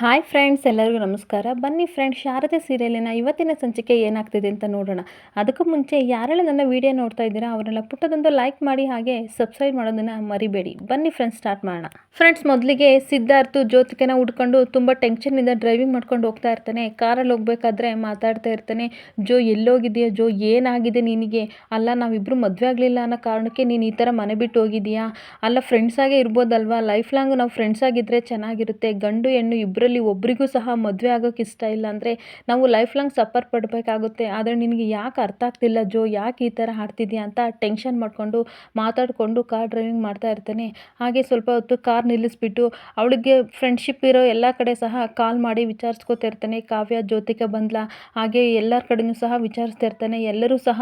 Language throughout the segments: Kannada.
ಹಾಯ್ ಫ್ರೆಂಡ್ಸ್, ಎಲ್ಲರಿಗೂ ನಮಸ್ಕಾರ. ಬನ್ನಿ ಫ್ರೆಂಡ್ಸ್, ಶಾರದೆ ಸೀರಿಯಲಿನ ಇವತ್ತಿನ ಸಂಚಿಕೆ ಏನಾಗ್ತಿದೆ ಅಂತ ನೋಡೋಣ. ಅದಕ್ಕೂ ಮುಂಚೆ ಯಾರೆಲ್ಲ ನನ್ನ ವಿಡಿಯೋ ನೋಡ್ತಾ ಇದ್ದೀರಾ, ಅವರೆಲ್ಲ ಪುಟ್ಟದೊಂದು ಲೈಕ್ ಮಾಡಿ ಹಾಗೆ ಸಬ್ಸ್ಕ್ರೈಬ್ ಮಾಡೋದನ್ನು ಮರಿಬೇಡಿ. ಬನ್ನಿ ಫ್ರೆಂಡ್ಸ್, ಸ್ಟಾರ್ಟ್ ಮಾಡೋಣ. ಫ್ರೆಂಡ್ಸ್, ಮೊದಲಿಗೆ ಸಿದ್ಧಾರ್ಥ ಜ್ಯೋತಿಕನ ಉಟ್ಕೊಂಡು ತುಂಬ ಟೆನ್ಷನ್ನಿಂದ ಡ್ರೈವಿಂಗ್ ಮಾಡ್ಕೊಂಡು ಹೋಗ್ತಾ ಇರ್ತಾನೆ. ಕಾರಲ್ಲಿ ಹೋಗ್ಬೇಕಾದ್ರೆ ಮಾತಾಡ್ತಾ ಇರ್ತಾನೆ. ಜೋ, ಎಲ್ಲೋಗಿದೆಯಾ? ಜೋ, ಏನಾಗಿದೆ ನಿನಗೆ? ಅಲ್ಲ ನಾವಿಬ್ಬರು ಮದುವೆ ಆಗಲಿಲ್ಲ ಅನ್ನೋ ಕಾರಣಕ್ಕೆ ನೀನು ಈ ಥರ ಮನೆ ಬಿಟ್ಟು ಹೋಗಿದೀಯಾ? ಅಲ್ಲ ಫ್ರೆಂಡ್ಸ್ ಆಗೇ ಇರ್ಬೋದಲ್ವಾ? ಲೈಫ್ ಲಾಂಗ್ ನಾವು ಫ್ರೆಂಡ್ಸ್ ಆಗಿದ್ದರೆ ಚೆನ್ನಾಗಿರುತ್ತೆ. ಗಂಡು ಹೆಣ್ಣು ಇಬ್ಬರಲ್ಲಿ ಒಬ್ಬರಿಗೂ ಸಹ ಮದುವೆ ಆಗೋಕ್ಕೆ ಇಷ್ಟ ಇಲ್ಲ ಅಂದರೆ ನಾವು ಲೈಫ್ ಲಾಂಗ್ ಸಫರ್ ಪಡಬೇಕಾಗುತ್ತೆ. ಆದರೆ ನಿನಗೆ ಯಾಕೆ ಅರ್ಥ ಆಗ್ತಿಲ್ಲ ಜೋ, ಯಾಕೆ ಈ ಥರ ಆಡ್ತಿದ್ಯಾ ಅಂತ ಟೆನ್ಷನ್ ಮಾಡಿಕೊಂಡು ಮಾತಾಡಿಕೊಂಡು ಕಾರ್ ಡ್ರೈವಿಂಗ್ ಮಾಡ್ತಾ ಇರ್ತಾನೆ. ಹಾಗೆ ಸ್ವಲ್ಪ ಹೊತ್ತು ಕಾರ್ ನಿಲ್ಲಿಸ್ಬಿಟ್ಟು ಅವಳಿಗೆ ಫ್ರೆಂಡ್ಶಿಪ್ ಇರೋ ಎಲ್ಲ ಕಡೆ ಸಹ ಕಾಲ್ ಮಾಡಿ ವಿಚಾರಿಸ್ಕೊತಾ ಇರ್ತಾನೆ. ಕಾವ್ಯ, ಜ್ಯೋತಿಕ ಬಂದ್ಲಾ? ಹಾಗೆ ಎಲ್ಲರ ಕಡೆಯೂ ಸಹ ವಿಚಾರಿಸ್ತಾ ಇರ್ತಾನೆ. ಎಲ್ಲರೂ ಸಹ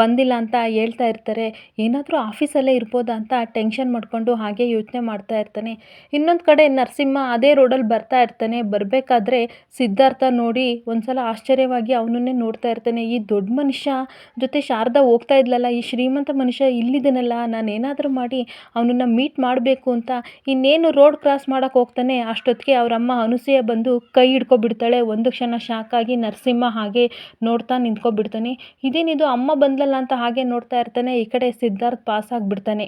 ಬಂದಿಲ್ಲ ಅಂತ ಹೇಳ್ತಾ ಇರ್ತಾರೆ. ಏನಾದರೂ ಆಫೀಸಲ್ಲೇ ಇರ್ಬೋದಾ ಅಂತ ಟೆನ್ಷನ್ ಮಾಡಿಕೊಂಡು ಹಾಗೆ ಯೋಚನೆ ಮಾಡ್ತಾ ಇರ್ತಾನೆ. ಇನ್ನೊಂದು ಕಡೆ ನರಸಿಂಹ ಅದೇ ರೋಡಲ್ಲಿ ಬರ್ತಾ ಇರ್ತಾನೆ. ಬರಬೇಕಾದ್ರೆ ಸಿದ್ಧಾರ್ಥ ನೋಡಿ ಒಂದ್ಸಲ ಆಶ್ಚರ್ಯವಾಗಿ ಅವನನ್ನೇ ನೋಡ್ತಾ ಇರ್ತಾನೆ. ಈ ದೊಡ್ಡ ಮನುಷ್ಯ ಜೊತೆ ಶಾರದಾ ಹೋಗ್ತಾ ಇದ್ಲಲ್ಲ, ಈ ಶ್ರೀಮಂತ ಮನುಷ್ಯ ಇಲ್ಲಿದ್ದಾನಲ್ಲ ನಾನು ಏನಾದರೂ ಮಾಡಿ ಅವನನ್ನು ಮೀಟ್ ಮಾಡಬೇಕು ಅಂತ ಇನ್ನೇನು ರೋಡ್ ಕ್ರಾಸ್ ಮಾಡೋಕ್ಕೆ ಹೋಗ್ತಾನೆ. ಅಷ್ಟೊತ್ತಿಗೆ ಅವರಮ್ಮ ಅನುಸೂಯ ಬಂದು ಕೈ ಹಿಡ್ಕೊಬಿಡ್ತಾಳೆ. ಒಂದು ಕ್ಷಣ ಶಾಕ್ ಆಗಿ ನರಸಿಂಹ ಹಾಗೆ ನೋಡ್ತಾ ನಿಂತ್ಕೊಬಿಡ್ತಾನೆ. ಇದೇನಿದು, ಅಮ್ಮ ಬಂದ್ಲಲ್ಲ ಅಂತ ಹಾಗೆ ನೋಡ್ತಾ ಇರ್ತಾನೆ. ಈ ಕಡೆ ಸಿದ್ಧಾರ್ಥ್ ಪಾಸ್ ಆಗಿಬಿಡ್ತಾನೆ.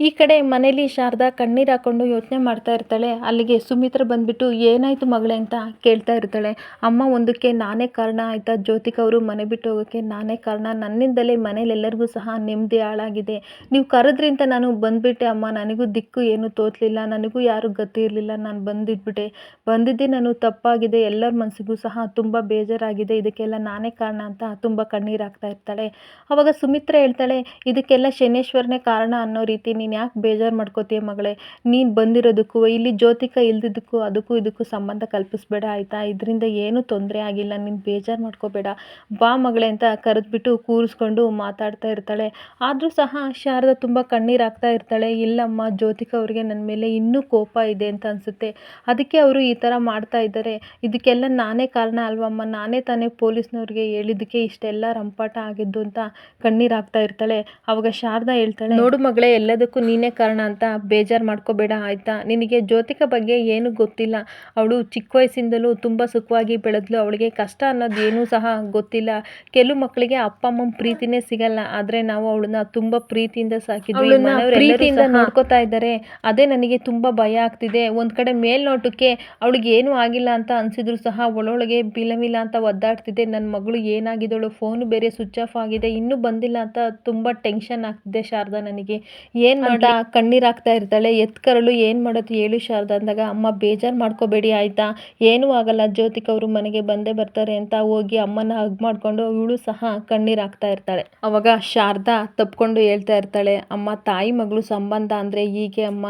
ಈ ಕಡೆ ಮನೇಲಿ ಶಾರದಾ ಕಣ್ಣೀರು ಹಾಕ್ಕೊಂಡು ಯೋಚನೆ ಮಾಡ್ತಾ ಇರ್ತಾಳೆ. ಅಲ್ಲಿಗೆ ಸುಮಿತ್ರ ಬಂದ್ಬಿಟ್ಟು, ಏನಾಯಿತು ಮಗಳೇ? ಅಂತ ಕೇಳ್ತಾ ಇರ್ತಾಳೆ. ಅಮ್ಮ, ಒಂದಕ್ಕೆ ನಾನೇ ಕಾರಣ ಆಯಿತಾ? ಜ್ಯೋತಿಕ ಅವರು ಮನೆ ಬಿಟ್ಟು ಹೋಗೋಕ್ಕೆ ನಾನೇ ಕಾರಣ? ನನ್ನಿಂದಲೇ ಮನೇಲೆಲ್ಲರಿಗೂ ಸಹ ನೆಮ್ಮದಿ ಹಾಳಾಗಿದೆ. ನೀವು ಕರೆದ್ರಿಂದ ನಾನು ಬಂದುಬಿಟ್ಟೆ ಅಮ್ಮ. ನನಗೂ ದಿಕ್ಕು ಏನೂ ತೋತಲಿಲ್ಲ. ನನಗೂ ಯಾರು ಗತಿ ಇರಲಿಲ್ಲ. ನಾನು ಬಂದಿದ್ಬಿಟ್ಟೆ. ಬಂದಿದ್ದೆ ನಾನು ತಪ್ಪಾಗಿದೆ. ಎಲ್ಲರ ಮನಸ್ಸಿಗೂ ಸಹ ತುಂಬ ಬೇಜಾರಾಗಿದೆ. ಇದಕ್ಕೆಲ್ಲ ನಾನೇ ಕಾರಣ ಅಂತ ತುಂಬ ಕಣ್ಣೀರು ಹಾಕ್ತಾ ಇರ್ತಾಳೆ. ಅವಾಗ ಸುಮಿತ್ರ ಹೇಳ್ತಾಳೆ, ಇದಕ್ಕೆಲ್ಲ ಶನೇಶ್ವರನೇ ಕಾರಣ ಅನ್ನೋ ರೀತಿ ನೀನು ಯಾಕೆ ಬೇಜಾರು ಮಾಡ್ಕೋತೀಯ ಮಗಳೇ? ನೀನು ಬಂದಿರೋದಕ್ಕೂ, ಇಲ್ಲಿ ಜ್ಯೋತಿಕ ಇಲ್ದಿದ್ದಕ್ಕೂ, ಅದಕ್ಕೂ ಇದಕ್ಕೂ ಸಂಬಂಧ ಕಲ್ಪಿಸ್ಬೇಡ ಆಯಿತಾ? ಇದರಿಂದ ಏನೂ ತೊಂದರೆ ಆಗಿಲ್ಲ, ನೀನು ಬೇಜಾರು ಮಾಡ್ಕೋಬೇಡ. ಬಾ ಮಗಳೇ ಅಂತ ಕರೆದ್ಬಿಟ್ಟು ಕೂರಿಸ್ಕೊಂಡು ಮಾತಾಡ್ತಾ ಇರ್ತಾಳೆ. ಆದರೂ ಸಹ ಶಾರದ ತುಂಬ ಕಣ್ಣೀರು ಹಾಕ್ತಾ ಇರ್ತಾಳೆ. ಇಲ್ಲಮ್ಮ, ಜ್ಯೋತಿಕ ಅವರಿಗೆ ನನ್ನ ಮೇಲೆ ಇನ್ನೂ ಕೋಪ ಇದೆ ಅಂತ ಅನಿಸುತ್ತೆ. ಅದಕ್ಕೆ ಅವರು ಈ ಥರ ಮಾಡ್ತಾ ಇದ್ದಾರೆ. ಇದಕ್ಕೆಲ್ಲ ನಾನೇ ಕಾರಣ ಅಲ್ವಮ್ಮ? ನಾನೇ ತಾನೇ ಪೊಲೀಸ್ನವ್ರಿಗೆ ಹೇಳಿದ್ದಕ್ಕೆ ಇಷ್ಟೆಲ್ಲ ರಂಪಾಟ ಆಗಿದ್ದು ಅಂತ ಕಣ್ಣೀರು ಹಾಕ್ತಾ ಇರ್ತಾಳೆ. ಅವಾಗ ಶಾರದಾ ಹೇಳ್ತಾಳೆ, ನೋಡು ಮಗಳೇ, ಎಲ್ಲದಕ್ಕೂ ನೀನೇ ಕಾರಣ ಅಂತ ಬೇಜಾರು ಮಾಡ್ಕೋಬೇಡ ಆಯಿತಾ? ನಿನಗೆ ಜ್ಯೋತಿಕ ಬಗ್ಗೆ ಏನೂ ಗೊತ್ತಿಲ್ಲ. ಅವಳು ಚಿಕ್ಕ ವಯಸ್ಸಿಂದಲೂ ತುಂಬ ಸುಖವಾಗಿ ಬೆಳೆದ್ಲು. ಅವಳಿಗೆ ಕಷ್ಟ ಅನ್ನೋದು ಏನೂ ಸಹ ಗೊತ್ತಿಲ್ಲ. ಕೆಲವು ಮಕ್ಕಳಿಗೆ ಅಪ್ಪ ಅಮ್ಮನ ಪ್ರೀತಿನೇ ಸಿಗಲ್ಲ. ಆದರೆ ನಾವು ಅವಳನ್ನ ತುಂಬ ಪ್ರೀತಿಯಿಂದ ಸಾಕಿದ್ವಿ. ಪ್ರೀತಿಯಿಂದ ನೋಡ್ಕೋತಾ ಇದ್ದಾರೆ. ಅದೇ ನನಗೆ ತುಂಬ ಭಯ ಆಗ್ತಿದೆ. ಒಂದು ಕಡೆ ಮೇಲ್ನೋಟಕ್ಕೆ ಅವಳಿಗೆ ಏನೂ ಆಗಿಲ್ಲ ಅಂತ ಅನಿಸಿದ್ರು ಸಹ ಒಳೊಳಗೆ ಬಿಲಮಿಲ ಅಂತ ಒದ್ದಾಡ್ತಿದೆ. ನನ್ನ ಮಗಳು ಏನಾಗಿದ್ದಳು ಫೋನು ಬೇರೆ ಸ್ವಿಚ್ ಆಫ್ ಆಗಿದೆ ಇನ್ನೂ ಬಂದಿಲ್ಲ ಅಂತ ತುಂಬ ಟೆನ್ಷನ್ ಆಗ್ತಿದೆ ಶಾರದಾ ನನಗೆ. ಏನು ಮಾಡ ಕಣ್ಣೀರು ಹಾಕ್ತಾ ಇರ್ತಾಳೆ. ಎತ್ಕರಳು ಏನು ಮಾಡೋದು ಹೇಳು ಶಾರದಾ ಅಂದಾಗ, ಅಮ್ಮ ಬೇಜಾರು ಮಾಡ್ಕೋಬೇಡಿ ಆಯ್ತಾ? ಏನೂ ಆಗಲ್ಲ. ಜ್ಯೋತಿಕ್ ಅವರು ಮನೆಗೆ ಬಂದೇ ಬರ್ತಾರೆ ಅಂತ ಹೋಗಿ ಅಮ್ಮನ ಹಗ್ ಮಾಡ್ಕೊಂಡು ಇವಳು ಸಹ ಕಣ್ಣೀರ್ ಹಾಕ್ತಾ ಇರ್ತಾಳೆ. ಅವಾಗ ಶಾರದಾ ತಪ್ಕೊಂಡು ಹೇಳ್ತಾ ಇರ್ತಾಳೆ, ಅಮ್ಮ ತಾಯಿ ಮಗಳು ಸಂಬಂಧ ಅಂದ್ರೆ ಹೀಗೆ ಅಮ್ಮ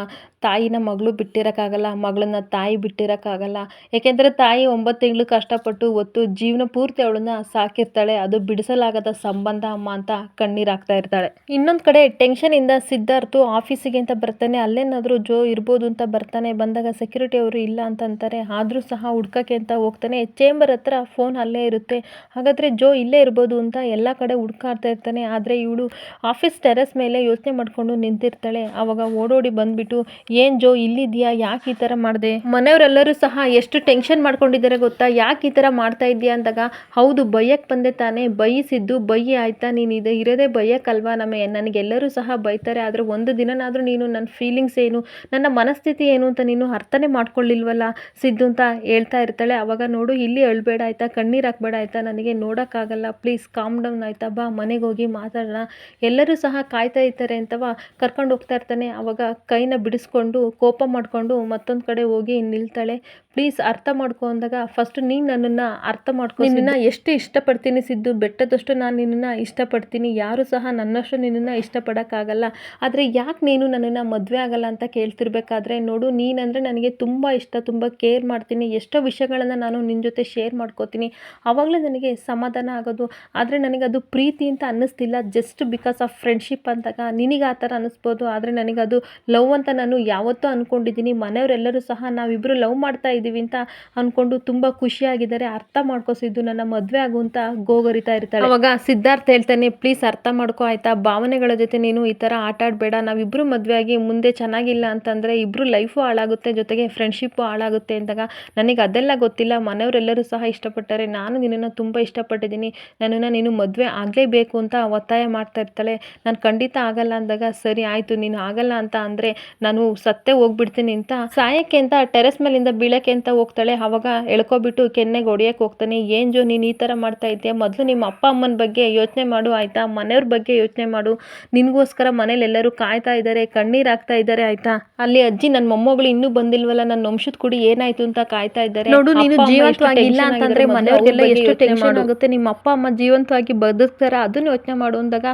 ತಾಯಿನ ಮಗಳು ಬಿಟ್ಟಿರೋಕ್ಕಾಗಲ್ಲ, ಮಗಳನ್ನ ತಾಯಿ ಬಿಟ್ಟಿರೋಕ್ಕಾಗಲ್ಲ. ಏಕೆಂದರೆ ತಾಯಿ ಒಂಬತ್ತು ತಿಂಗಳು ಕಷ್ಟಪಟ್ಟು ಒತ್ತು ಜೀವನ ಪೂರ್ತಿ ಅವಳನ್ನ ಸಾಕಿರ್ತಾಳೆ. ಅದು ಬಿಡಿಸಲಾಗದ ಸಂಬಂಧ ಅಮ್ಮ ಅಂತ ಕಣ್ಣೀರಾಗ್ತಾ ಇರ್ತಾಳೆ. ಇನ್ನೊಂದು ಕಡೆ ಟೆನ್ಷನಿಂದ ಸಿದ್ಧಾರ್ಥು ಆಫೀಸಿಗೆ ಅಂತ ಬರ್ತಾನೆ. ಅಲ್ಲೇನಾದರೂ ಜೋ ಇರ್ಬೋದು ಅಂತ ಬರ್ತಾನೆ. ಬಂದಾಗ ಸೆಕ್ಯೂರಿಟಿ ಅವರು ಇಲ್ಲ ಅಂತ ಅಂತಾರೆ. ಆದರೂ ಸಹ ಹುಡ್ಕಕ್ಕೆ ಅಂತ ಹೋಗ್ತಾನೆ. ಚೇಂಬರ್ ಹತ್ರ ಫೋನ್ ಅಲ್ಲೇ ಇರುತ್ತೆ. ಹಾಗಾದರೆ ಜೋ ಇಲ್ಲೇ ಇರ್ಬೋದು ಅಂತ ಎಲ್ಲ ಕಡೆ ಹುಡ್ಕಾಡ್ತಾ ಇರ್ತಾನೆ. ಆದರೆ ಇವಳು ಆಫೀಸ್ ಟೆರೆಸ್ ಮೇಲೆ ಯೋಚನೆ ಮಾಡಿಕೊಂಡು ನಿಂತಿರ್ತಾಳೆ. ಆವಾಗ ಓಡೋಡಿ ಬಂದ್ಬಿಟ್ಟು ಏನು ಜೋ, ಇಲ್ಲಿದ್ಯಾ? ಯಾಕೆ ಈ ಥರ ಮಾಡಿದೆ? ಮನೆಯವರೆಲ್ಲರೂ ಸಹ ಎಷ್ಟು ಟೆನ್ಷನ್ ಮಾಡ್ಕೊಂಡಿದ್ದಾರೆ ಗೊತ್ತಾ? ಯಾಕೆ ಈ ಥರ ಮಾಡ್ತಾ ಇದೆಯಾ ಅಂದಾಗ, ಹೌದು ಬೈಯಕ್ಕೆ ಬಂದೆ ತಾನೇ. ಬೈಯಿಸಿದ್ದು ಬೈಯಿ ಆಯಿತಾ? ನೀನು ಇದು ಇರೋದೇ ಬೈಯಕ್ಕಲ್ವಾ ನಮ್ಮ ನನಗೆಲ್ಲರೂ ಸಹ ಬೈತಾರೆ, ಆದರೆ ಒಂದು ದಿನನಾದರೂ ನೀನು ನನ್ನ ಫೀಲಿಂಗ್ಸ್ ಏನು, ನನ್ನ ಮನಸ್ಥಿತಿ ಏನು ಅಂತ ನೀನು ಅರ್ಥನೇ ಮಾಡ್ಕೊಳ್ಳಿಲ್ವಲ್ಲ? ಸಿದ್ದು ಅಂತ ಹೇಳ್ತಾ ಇರ್ತಾಳೆ. ಅವಾಗ ನೋಡು, ಇಲ್ಲಿ ಅಳ್ಬೇಡ ಆಯ್ತಾ? ಕಣ್ಣೀರು ಹಾಕ್ಬೇಡ ಆಯ್ತಾ? ನನಗೆ ನೋಡೋಕ್ಕಾಗಲ್ಲ. ಪ್ಲೀಸ್ ಕಾಮ್ ಡೌನ್ ಆಯ್ತಾ? ಬಾ, ಮನೆಗೆ ಹೋಗಿ ಮಾತಾಡೋಣ. ಎಲ್ಲರೂ ಸಹ ಕಾಯ್ತಾ ಇರ್ತಾರೆ ಅಂತವಾ? ಕರ್ಕೊಂಡು ಹೋಗ್ತಾ ಇರ್ತಾನೆ. ಅವಾಗ ಕೈನ ಬಿಡಿಸ್ಕೊಂಡು ಕೋಪ ಮಾಡಿಕೊಂಡು ಮತ್ತೊಂದು ಕಡೆ ಹೋಗಿ ನಿಲ್ತಾಳೆ. ಪ್ಲೀಸ್ ಅರ್ಥ ಮಾಡ್ಕೊ ಅಂದಾಗ ಫಸ್ಟ್ ನೀನು ನನ್ನನ್ನು ಅರ್ಥ ಮಾಡ್ಕೊ ನಿನ್ನನ್ನು ಎಷ್ಟು ಇಷ್ಟಪಡ್ತೀನಿ ಸಿದ್ದು, ಬೆಟ್ಟದಷ್ಟು ನಾನು ನಿನ್ನನ್ನು ಇಷ್ಟಪಡ್ತೀನಿ. ಯಾರು ಸಹ ನನ್ನಷ್ಟು ನಿನ್ನನ್ನು ಇಷ್ಟಪಡೋಕ್ಕಾಗಲ್ಲ. ಆದರೆ ಯಾಕೆ ನೀನು ನನ್ನನ್ನು ಮದುವೆ ಆಗಲ್ಲ ಅಂತ ಕೇಳ್ತಿರ್ಬೇಕಾದ್ರೆ, ನೋಡು, ನೀನಂದರೆ ನನಗೆ ತುಂಬ ಇಷ್ಟ, ತುಂಬ ಕೇರ್ ಮಾಡ್ತೀನಿ. ಎಷ್ಟೋ ವಿಷಯಗಳನ್ನು ನಾನು ನಿನ್ನ ಜೊತೆ ಶೇರ್ ಮಾಡ್ಕೋತೀನಿ. ಆವಾಗಲೇ ನನಗೆ ಸಮಾಧಾನ ಆಗೋದು. ಆದರೆ ನನಗೆ ಅದು ಪ್ರೀತಿ ಅಂತ ಅನ್ನಿಸ್ತಿಲ್ಲ. ಜಸ್ಟ್ ಬಿಕಾಸ್ ಆಫ್ ಫ್ರೆಂಡ್ಶಿಪ್ ಅಂದಾಗ ನಿನಗೆ ಆ ಥರ ಅನ್ನಿಸ್ಬೋದು. ಆದರೆ ನನಗೆ ಅದು ಲವ್ ಅಂತ ನಾನು ಯಾವತ್ತೂ ಅಂದ್ಕೊಂಡಿದ್ದೀನಿ ಮನೆಯವರೆಲ್ಲರೂ ಸಹ ನಾವಿಬ್ಬರು ಲವ್ ಮಾಡ್ತಾ ಇದ್ದೀವಿ ಅಂತ ಅಂದ್ಕೊಂಡು ತುಂಬ ಖುಷಿಯಾಗಿದ್ದಾರೆ. ಅರ್ಥ ಮಾಡ್ಕೋಸಿದ್ದು ನನ್ನ ಮದುವೆ ಆಗುವಂಥ ಅಂತ ಗೋಗರಿತಾ ಇರ್ತಾಳೆ. ಅವಾಗ ಸಿದ್ಧಾರ್ಥ ಹೇಳ್ತಾನೆ ಪ್ಲೀಸ್ ಅರ್ಥ ಮಾಡ್ಕೋ ಆಯ್ತಾ, ಭಾವನೆಗಳ ಜೊತೆ ನೀನು ಈ ಥರ ಆಟ ಆಡಬೇಡ. ನಾವಿಬ್ಬರು ಮದುವೆ ಆಗಿ ಮುಂದೆ ಚೆನ್ನಾಗಿಲ್ಲ ಅಂತಂದರೆ ಇಬ್ಬರು ಲೈಫು ಹಾಳಾಗುತ್ತೆ, ಜೊತೆಗೆ ಫ್ರೆಂಡ್ಶಿಪ್ಪು ಹಾಳಾಗುತ್ತೆ ಅಂದಾಗ ನನಗೆ ಅದೆಲ್ಲ ಗೊತ್ತಿಲ್ಲ. ಮನೆಯವರೆಲ್ಲರೂ ಸಹ ಇಷ್ಟಪಟ್ಟರೆ ನಾನು ನಿನ್ನನ್ನು ತುಂಬ ಇಷ್ಟಪಟ್ಟಿದ್ದೀನಿ. ನನ್ನನ್ನು ನೀನು ಮದುವೆ ಆಗಲೇಬೇಕು ಅಂತ ಒತ್ತಾಯ ಮಾಡ್ತಾ ಇರ್ತಾಳೆ. ನಾನು ಖಂಡಿತ ಆಗಲ್ಲ ಅಂದಾಗ, ಸರಿ ಆಯಿತು, ನೀನು ಆಗಲ್ಲ ಅಂತ ಅಂದರೆ ನಾನು ಸತ್ತೇ ಹೋಗ್ಬಿಡ್ತೀನಿ ಅಂತ ಸಾಯಕ್ಕೆ ಅಂತ ಟೆರೆಸ್ ಮೇಲಿಂದ ಬೀಳಕ್ಕೆ ಅಂತ ಹೋಗ್ತಾಳೆ. ಅವಾಗ ಎಳ್ಕೊಬಿಟ್ಟು ಕೆನ್ನೆಗೆ ಹೊಡಿಯಕ್ಕೆ ಹೋಗ್ತಾನೆ. ಏನ್ ಜೋ ನೀನು ಈ ಥರ ಮಾಡ್ತಾ ಇದ್ದೆ ಮೊದಲು ನಿಮ್ಮ ಅಪ್ಪ ಅಮ್ಮನ ಬಗ್ಗೆ ಯೋಚನೆ ಮಾಡು ಆಯಿತಾ? ಮನೆಯವ್ರ ಬಗ್ಗೆ ಯೋಚನೆ ಮಾಡು. ನಿನಗೋಸ್ಕರ ಮನೇಲಿ ಎಲ್ಲರೂ ಕಾಯ್ತಾ ಇದ್ದಾರೆ ಕಣ್ಣೀರು ಹಾಕ್ತಾ ಇದ್ದಾರೆ ಆಯಿತಾ? ಅಲ್ಲಿ ಅಜ್ಜಿ ನನ್ನ ಮೊಮ್ಮಗಳು ಇನ್ನೂ ಬಂದಿಲ್ವಲ್ಲ ನನ್ನ ವಂಶದ ಕುಡಿ ಏನಾಯ್ತು ಅಂತ ಕಾಯ್ತಾ ಇದ್ದಾರೆ ನೋಡು ನೀನು ಜೀವಂತವಾಗಿಲ್ಲ ಅಂತಂದ್ರೆ ಮನೆಯವ್ರಿಗೆಲ್ಲ ಎಷ್ಟು ಟೆನ್ಷನ್ ಆಗುತ್ತೆ. ನಿಮ್ಮ ಅಪ್ಪ ಅಮ್ಮ ಜೀವಂತವಾಗಿ ಬದುಕ್ತಾರೆ ಅದನ್ನ ಯೋಚನೆ ಮಾಡು ಅಂದಾಗ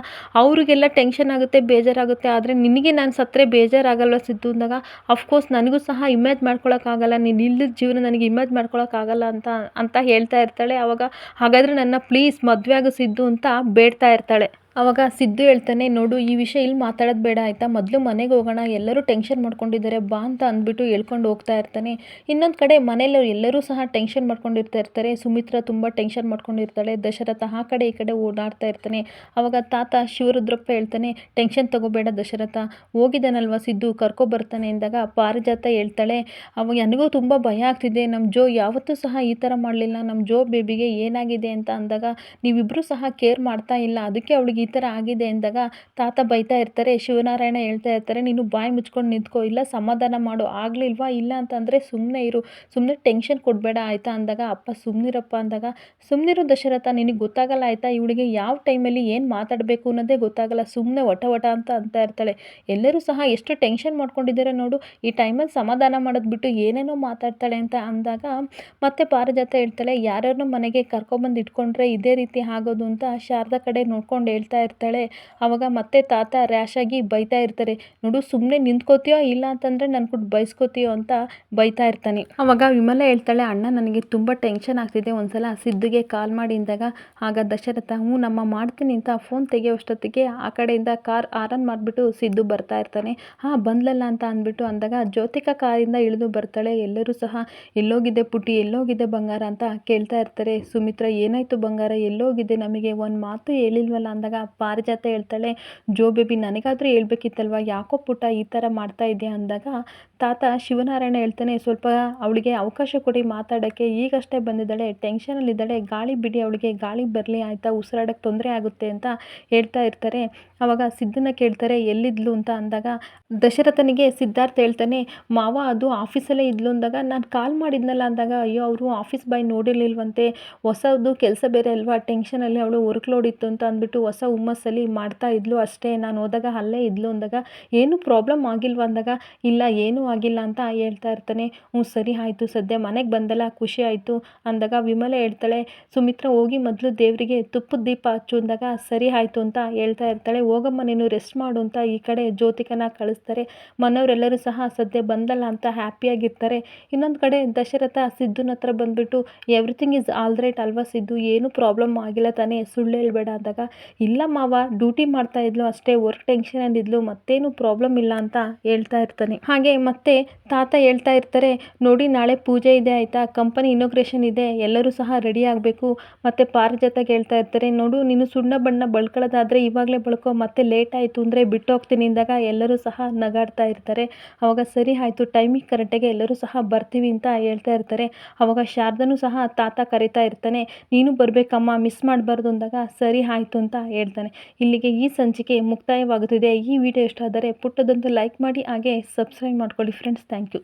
ಅವ್ರಿಗೆಲ್ಲ ಟೆನ್ಷನ್ ಆಗುತ್ತೆ ಬೇಜಾರಾಗುತ್ತೆ. ಆದರೆ ನಿನಗೆ ನಾನು ಸತ್ತರೆ ಬೇಜಾರಾಗಲ್ವ ಸಿದ್ದು? ಅಂದಾಗ ಅಫ್ಕೋರ್ಸ್ ನನಗೂ ಸಹ ಇಮೇಜ್ ಮಾಡ್ಕೊಳೋಕ್ಕಾಗಲ್ಲ, ನೀನು ಇಲ್ಲದ ಜೀವನ ನನಗೆ ಇಮೇಜ್ ಮಾಡ್ಕೊಳಕ್ಕಾಗಲ್ಲ ಅಂತ ಅಂತ ಹೇಳ್ತಾ ಇರ್ತಾಳೆ. ಅವಾಗ ಹಾಗಾದರೆ ನನ್ನ ಪ್ಲೀಸ್ ಮದುವೆ ಆಗು ಸಿದ್ದು ಅಂತ ಬೇಡ್ತಾ ಇರ್ತಾಳೆ. ಅವಾಗ ಸಿದ್ದು ಹೇಳ್ತಾನೆ, ನೋಡು, ಈ ವಿಷಯ ಇಲ್ಲಿ ಮಾತಾಡೋದು ಬೇಡ ಆಯಿತಾ? ಮೊದಲು ಮನೆಗೆ ಹೋಗೋಣ, ಎಲ್ಲರೂ ಟೆನ್ಷನ್ ಮಾಡ್ಕೊಂಡಿದ್ದಾರೆ, ಬಾ ಅಂತ ಅಂದ್ಬಿಟ್ಟು ಹೇಳ್ಕೊಂಡು ಹೋಗ್ತಾ ಇರ್ತಾನೆ. ಇನ್ನೊಂದು ಕಡೆ ಮನೇಲಿ ಎಲ್ಲರೂ ಸಹ ಟೆನ್ಷನ್ ಮಾಡ್ಕೊಂಡಿರ್ತಾ ಇರ್ತಾರೆ. ಸುಮಿತ್ರ ತುಂಬ ಟೆನ್ಷನ್ ಮಾಡ್ಕೊಂಡಿರ್ತಾಳೆ. ದಶರಥ ಆ ಕಡೆ ಈ ಕಡೆ ಓಡಾಡ್ತಾ ಇರ್ತಾನೆ. ಆವಾಗ ತಾತ ಶಿವರುದ್ರಪ್ಪ ಹೇಳ್ತಾನೆ ಟೆನ್ಷನ್ ತಗೋಬೇಡ ದಶರಥ. ಹೋಗಿದ್ದಾನಲ್ವ ಸಿದ್ದು? ಕರ್ಕೊ ಬರ್ತಾನೆ ಅಂದಾಗ ಪಾರಿಜಾತ ಹೇಳ್ತಾಳೆ ಅವಾಗ ನನಗೂ ತುಂಬ ಭಯ ಆಗ್ತಿದೆ. ನಮ್ಮ ಜೋ ಯಾವತ್ತೂ ಸಹ ಈ ಥರ ಮಾಡಲಿಲ್ಲ. ನಮ್ಮ ಜೋ ಬೇಬಿಗೆ ಏನಾಗಿದೆ? ಅಂತ ಅಂದಾಗ ನೀವಿಬ್ಬರೂ ಸಹ ಕೇರ್ ಮಾಡ್ತಾ ಇಲ್ಲ. ಅದಕ್ಕೆ ಅವಳಿಗೆ ಥರ ಆಗಿದೆ ಅಂದಾಗ ತಾತ ಬೈತಾ ಇರ್ತಾರೆ, ಶಿವನಾರಾಯಣ ಹೇಳ್ತಾ ಇರ್ತಾರೆ, ನೀನು ಬಾಯಿ ಮುಚ್ಕೊಂಡು ನಿಂತ್ಕೋ, ಇಲ್ಲ ಸಮಾಧಾನ ಮಾಡು, ಆಗಲಿಲ್ವಾ, ಇಲ್ಲ ಅಂತಂದರೆ ಸುಮ್ಮನೆ ಇರು ಸುಮ್ಮನೆ ಟೆನ್ಷನ್ ಕೊಡಬೇಡ, ಆಯಿತಾ? ಅಂದಾಗ ಅಪ್ಪ ಸುಮ್ಮನಿರಪ್ಪ ಅಂದಾಗ ಸುಮ್ಮನಿರು ದಶರಥ, ನಿನಗೆ ಗೊತ್ತಾಗಲ್ಲ ಆಯಿತಾ, ಇವಳಿಗೆ ಯಾವ ಟೈಮಲ್ಲಿ ಏನು ಮಾತಾಡಬೇಕು ಅನ್ನೋದೇ ಗೊತ್ತಾಗಲ್ಲ ಸುಮ್ಮನೆ ವಟ ವಟ ಅಂತ ಅಂತ ಇರ್ತಾಳೆ. ಎಲ್ಲರೂ ಸಹ ಎಷ್ಟು ಟೆನ್ಷನ್ ಮಾಡ್ಕೊಂಡಿದ್ದಾರೆ ನೋಡು, ಈ ಟೈಮಲ್ಲಿ ಸಮಾಧಾನ ಮಾಡೋದು ಬಿಟ್ಟು ಏನೇನೋ ಮಾತಾಡ್ತಾಳೆ ಅಂತ ಅಂದಾಗ ಮತ್ತೆ ಪಾರಿಜಾತ ಹೇಳ್ತಾಳೆ, ಯಾರ್ಯಾರನ್ನೋ ಮನೆಗೆ ಕರ್ಕೊಬಂದು ಇಟ್ಕೊಂಡ್ರೆ ಇದೇ ರೀತಿ ಆಗೋದು ಅಂತ ಶಾರದಾ ಕಡೆ ನೋಡ್ಕೊಂಡು ಹೇಳ್ತಾ ಇರ್ತಾಳೆ. ಆವಾಗ ಮತ್ತೆ ತಾತ ರ್ಯಾಶಾಗಿ ಬೈತಾ ಇರ್ತಾರೆ. ನೋಡು ಸುಮ್ಮನೆ ನಿಂತ್ಕೋತೀಯೋ ಇಲ್ಲ ಅಂತಂದರೆ ನನ್ನ ಕೊಟ್ಟು ಬೈಸ್ಕೋತೀಯೋ ಅಂತ ಬೈತಾ ಇರ್ತಾನೆ. ಆವಾಗ ವಿಮಲ ಹೇಳ್ತಾಳೆ, ಅಣ್ಣ, ನನಗೆ ತುಂಬ ಟೆನ್ಷನ್ ಆಗ್ತಿದೆ. ಒಂದ್ಸಲ ಸಿದ್ದುಗೆ ಕಾಲ್ ಮಾಡಿ ಅಂದಾಗ ಆಗ ದಶರಥ, ಹ್ಞೂ, ನಮ್ಮ ಮಾಡ್ತೀನಿ ಅಂತ ಫೋನ್ ತೆಗೆಯೋಷ್ಟೊತ್ತಿಗೆ ಆ ಕಡೆಯಿಂದ ಕಾರ್ ಆರನ್ ಮಾಡಿಬಿಟ್ಟು ಸಿದ್ದು ಬರ್ತಾ ಇರ್ತಾನೆ. ಹಾಂ, ಬಂದ್ಲಲ್ಲ ಅಂತ ಅಂದ್ಬಿಟ್ಟು ಅಂದಾಗ ಜ್ಯೋತಿಕಾ ಕಾರಿಂದ ಇಳಿದು ಬರ್ತಾಳೆ. ಎಲ್ಲರೂ ಸಹ, ಎಲ್ಲೋಗಿದೆ ಪುಟ್ಟಿ, ಎಲ್ಲೋಗಿದೆ ಬಂಗಾರ? ಅಂತ ಕೇಳ್ತಾ ಇರ್ತಾರೆ. ಸುಮಿತ್ರ, ಏನಾಯ್ತು ಬಂಗಾರ? ಎಲ್ಲೋಗಿದೆ? ನಮಗೆ ಒಂದು ಮಾತು ಹೇಳಿಲ್ವಲ್ಲ? ಅಂದಾಗ ಪಾರಿಜಾತ ಹೇಳ್ತಾಳೆ, ಜೋ ಬೇಬಿ, ನನಗಾದರೂ ಹೇಳ್ಬೇಕಿತ್ತಲ್ವ? ಯಾಕೋ ಪುಟ್ಟ ಈ ಥರ ಮಾಡ್ತಾ ಇದೆಯಾ? ಅಂದಾಗ ತಾತ ಶಿವನಾರಾಯಣ ಹೇಳ್ತಾನೆ, ಸ್ವಲ್ಪ ಅವಳಿಗೆ ಅವಕಾಶ ಕೊಡಿ ಮಾತಾಡೋಕ್ಕೆ. ಈಗಷ್ಟೇ ಬಂದಿದ್ದಾಳೆ ಟೆನ್ಷನಲ್ಲಿದ್ದಾಳೆ ಗಾಳಿ ಬಿಡಿ ಅವಳಿಗೆ, ಗಾಳಿ ಬರಲಿ, ಆಯಿತಾ? ಉಸಿರಾಡೋಕ್ಕೆ ತೊಂದರೆ ಆಗುತ್ತೆ ಅಂತ ಹೇಳ್ತಾ ಇರ್ತಾರೆ. ಆವಾಗ ಸಿದ್ದನ ಕೇಳ್ತಾರೆ, ಎಲ್ಲಿದ್ಲು? ಅಂತ ಅಂದಾಗ, ದಶರಥನಿಗೆ ಸಿದ್ಧಾರ್ಥ ಹೇಳ್ತಾನೆ, ಮಾವ, ಅದು ಆಫೀಸಲ್ಲೇ ಇದ್ಲು ಅಂದಾಗ, ನಾನು ಕಾಲ್ ಮಾಡಿದ್ನಲ್ಲ ಅಂದಾಗ, ಅಯ್ಯೋ, ಅವರು ಆಫೀಸ್ ಬಾಯ್ ನೋಡಿರ್ಲಿಲ್ವಂತೆ, ಹೊಸದು ಕೆಲಸ ಬೇರೆ ಅಲ್ವಾ? ಟೆನ್ಷನಲ್ಲಿ ಅವಳು ವರ್ಕ್ ಲೋಡ್ ಇತ್ತು ಅಂತ ಅಂದ್ಬಿಟ್ಟು ಹೊಸ ಹುಮ್ಮಸ್ಸಲ್ಲಿ ಮಾಡ್ತಾ ಇದ್ಲು ಅಷ್ಟೇ. ನಾನು ಹೋದಾಗ ಅಲ್ಲೇ ಇದ್ಲು ಅಂದಾಗ, ಏನು ಪ್ರಾಬ್ಲಮ್ ಆಗಿಲ್ವ? ಅಂದಾಗ, ಇಲ್ಲ, ಏನೂ ಆಗಿಲ್ಲ ಅಂತ ಹೇಳ್ತಾ ಇರ್ತಾನೆ. ಹ್ಞೂ, ಸರಿ ಆಯಿತು, ಸದ್ಯ ಮನೆಗೆ ಬಂದಲ್ಲ, ಖುಷಿ ಆಯಿತು ಅಂದಾಗ ವಿಮಲೆ ಹೇಳ್ತಾಳೆ, ಸುಮಿತ್ರ, ಹೋಗಿ ಮೊದಲು ದೇವರಿಗೆ ತುಪ್ಪದ ದೀಪ ಹಚ್ಚು ಅಂದಾಗ, ಸರಿ ಆಯಿತು ಅಂತ ಹೇಳ್ತಾ ಇರ್ತಾಳೆ. ಹೋಗಮ್ಮ, ನೀನು ರೆಸ್ಟ್ ಮಾಡು ಅಂತ ಈ ಕಡೆ ಜ್ಯೋತಿಕನ ಕಳಿಸ್ತಾರೆ. ಮನೆಯವರೆಲ್ಲರೂ ಸಹ ಸದ್ಯ ಬಂದಲ್ಲ ಅಂತ ಹ್ಯಾಪಿಯಾಗಿರ್ತಾರೆ ಇನ್ನೊಂದು ಕಡೆ ದಶರಥ ಸಿದ್ಧನ ಹತ್ರ ಬಂದುಬಿಟ್ಟು ಎವ್ರಿಥಿಂಗ್ ಈಸ್ ಆಲ್ ರೈಟ್ ಅಲ್ವಾ ಸಿದ್ದು? ಏನು ಪ್ರಾಬ್ಲಮ್ ಆಗಿಲ್ಲ ತಾನೇ, ಸುಳ್ಳು ಹೇಳ್ಬೇಡ ಅಂದಾಗ, ಇಲ್ಲ ಮಾವ ಡ್ಯೂಟಿ ಮಾಡ್ತಾ ಇದ್ಲು ಅಷ್ಟೇ ವರ್ಕ್ ಟೆನ್ಷನ್ ಅಂದಿದ್ಲು ಮತ್ತೇನು ಪ್ರಾಬ್ಲಮ್ ಇಲ್ಲ ಅಂತ ಹೇಳ್ತಾ ಇರ್ತಾನೆ. ಹಾಗೆ ಮತ್ತೆ ತಾತ ಹೇಳ್ತಾ ಇರ್ತಾರೆ, ನೋಡಿ ನಾಳೆ ಪೂಜೆ ಇದೆ ಆಯಿತಾ ಕಂಪನಿ ಇನೋಗ್ರೇಷನ್ ಇದೆ, ಎಲ್ಲರೂ ಸಹ ರೆಡಿ ಆಗಬೇಕು. ಮತ್ತು ಜೊತೆಗೆ ಹೇಳ್ತಾ ಇರ್ತಾರೆ, ನೋಡು, ನೀನು ಸುಣ್ಣ ಬಣ್ಣ ಬಳ್ಕೊಳ್ಳೋದಾದ್ರೆ ಇವಾಗಲೇ ಬಳ್ಕೊ, ಮತ್ತೆ ಲೇಟ್ ಆಯಿತು ಅಂದರೆ ಬಿಟ್ಟು ಹೋಗ್ತೀನಿ ಅಂದಾಗ ಎಲ್ಲರೂ ಸಹ ನಗಾಡ್ತಾ ಇರ್ತಾರೆ. ಅವಾಗ ಸರಿ ಆಯಿತು ಟೈಮಿಗೆ ಕರೆಕ್ಟಾಗಿ ಎಲ್ಲರೂ ಸಹ ಬರ್ತೀವಿ ಅಂತ ಹೇಳ್ತಾ ಇರ್ತಾರೆ. ಅವಾಗ ಶಾರದನೂ ಸಹ ತಾತ ಕರಿತಾ ಇರ್ತಾನೆ, ನೀನು ಬರಬೇಕಮ್ಮ ಮಿಸ್ ಮಾಡಬಾರ್ದು ಅಂದಾಗ ಸರಿ ಆಯಿತು ಅಂತ ಹೇಳ್ತಾನೆ. ಇಲ್ಲಿಗೆ ಈ ಸಂಚಿಕೆ ಮುಕ್ತಾಯವಾಗುತ್ತಿದೆ. ಈ ವಿಡಿಯೋ ಇಷ್ಟ ಆದರೆ ಪುಟ್ಟದೊಂದು ಲೈಕ್ ಮಾಡಿ, ಹಾಗೆ ಸಬ್ಸ್ಕ್ರೈಬ್ ಮಾಡ್ಕೊಳ್ಳಿ. Friends, thank you.